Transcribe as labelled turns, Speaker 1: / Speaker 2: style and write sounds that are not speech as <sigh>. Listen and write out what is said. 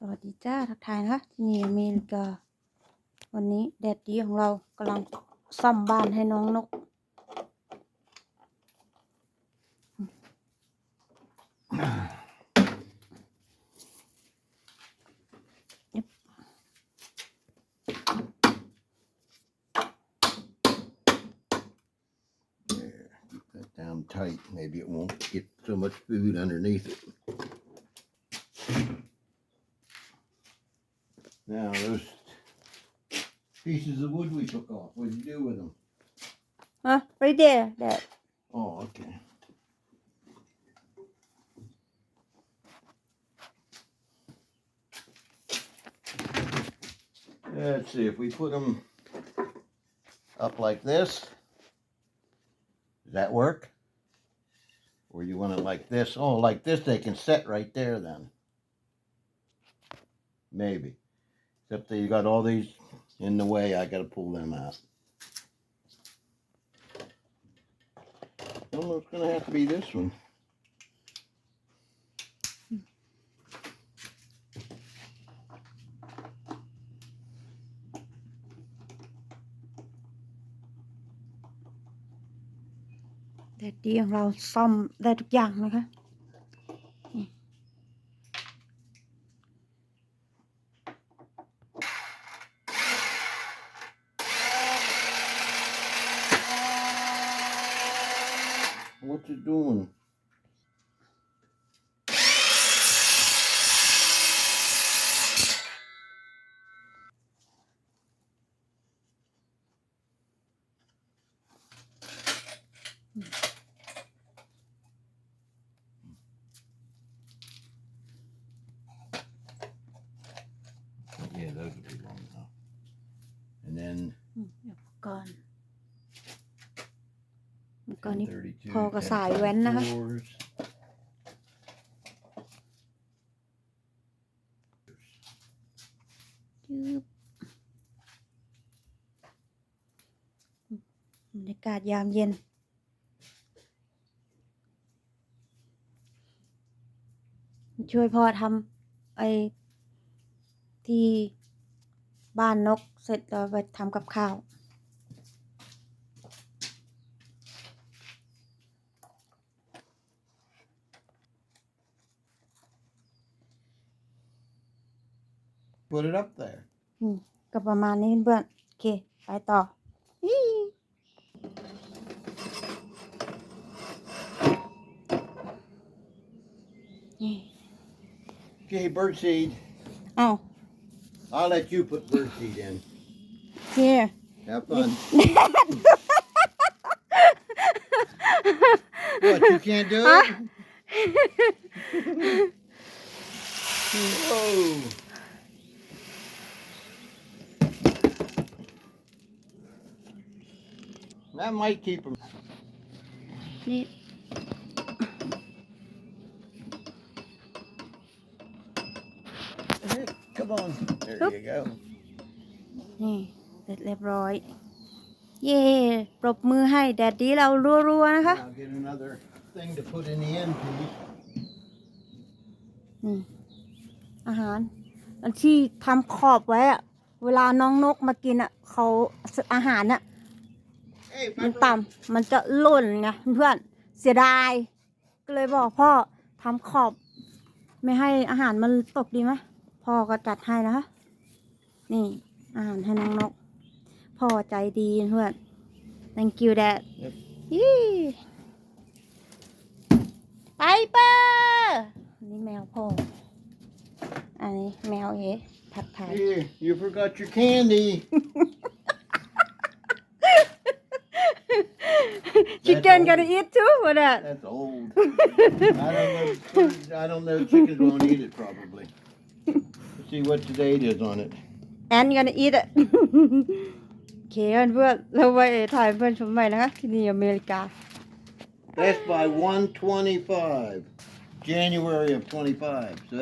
Speaker 1: สวัสดีจ้าทักทายนะคะที่นี่อเมริกา วันนี้แดดดีของเรากำลังซ่อมบ้านให้น้องนก
Speaker 2: There, keep that down tight. Maybe it won't get so much food underneath it. Now, those pieces of wood we took off, what did you do with them?
Speaker 1: Huh? right there that
Speaker 2: Oh, okay. Let's see, if we put them up like this, does that work? Or you want it like this? Oh, like this, they can set right there then. Maybe. Except that you got all these in the way, I gotta pull them out. Well, it's gonna have to be this one.
Speaker 1: แดดดีของเราซ่อมได้ทุกอย่างนะคะ
Speaker 2: What's you doing? Yeah, those would be long enough. And then hmm,
Speaker 1: อืม อุปกรณ์อุปกรณ์นี้
Speaker 2: 32,
Speaker 1: พอกับสายแว้นนะคะ
Speaker 2: 10.4s.
Speaker 1: จึ๊บบรรยากาศยามเย็น ช่วยพ่อทำไอ้ที่บ้านนกเสร็จแล้วไปทำกับข้าว
Speaker 2: Put it up there.
Speaker 1: อืมก็ประมาณนี้เพื่อนๆโอเค ไปต่ออี๋นี่
Speaker 2: Okay, birdseed.
Speaker 1: เอ้า
Speaker 2: I'll let you put birdseed in.
Speaker 1: here
Speaker 2: Have fun. <laughs> what, you can't do it? <laughs> Whoa. That might keep them.
Speaker 1: นี่
Speaker 2: Come on. There
Speaker 1: Oop.
Speaker 2: you go.
Speaker 1: นี่เสร็จเรียบร้อย เย่ปรบมือให้แดดดีเรารัวๆนะคะ
Speaker 2: I'll get another thing to put in the end piece.
Speaker 1: นี่อาหาร อันที่ทำขอบไว้อะเวลาน้องนกมากินอะเขาอาหารอะ
Speaker 2: Hey,
Speaker 1: มันต่ำมันจะหล่นไงเพื่อนเสียดาย ก็เลยบอกพ่อทำขอบ ไม่ให้อาหารมันตกดีไหมพ่อก็จัดให้นะคะนี่ อาหารให้น้องนก พ่อใจดีเพื่อน thank you dad
Speaker 2: Yep.
Speaker 1: ไปเปอร์นนี้แมวพ่อ อันนี้แมวเอ๋ทักทย
Speaker 2: Here, you forgot your candy.
Speaker 1: chicken gonna eat too for that
Speaker 2: That's old. I don't know. birds- I don't know. Chickens won't eat it probably. Let's see what the date is on it.
Speaker 1: and gonna eat it <laughs> โอเคเพื่อนๆเราไปถ่ายเพื่อนชมใหม่นะคะ ที่นี่อเมริกา
Speaker 2: Best by 125, January of 25. So that's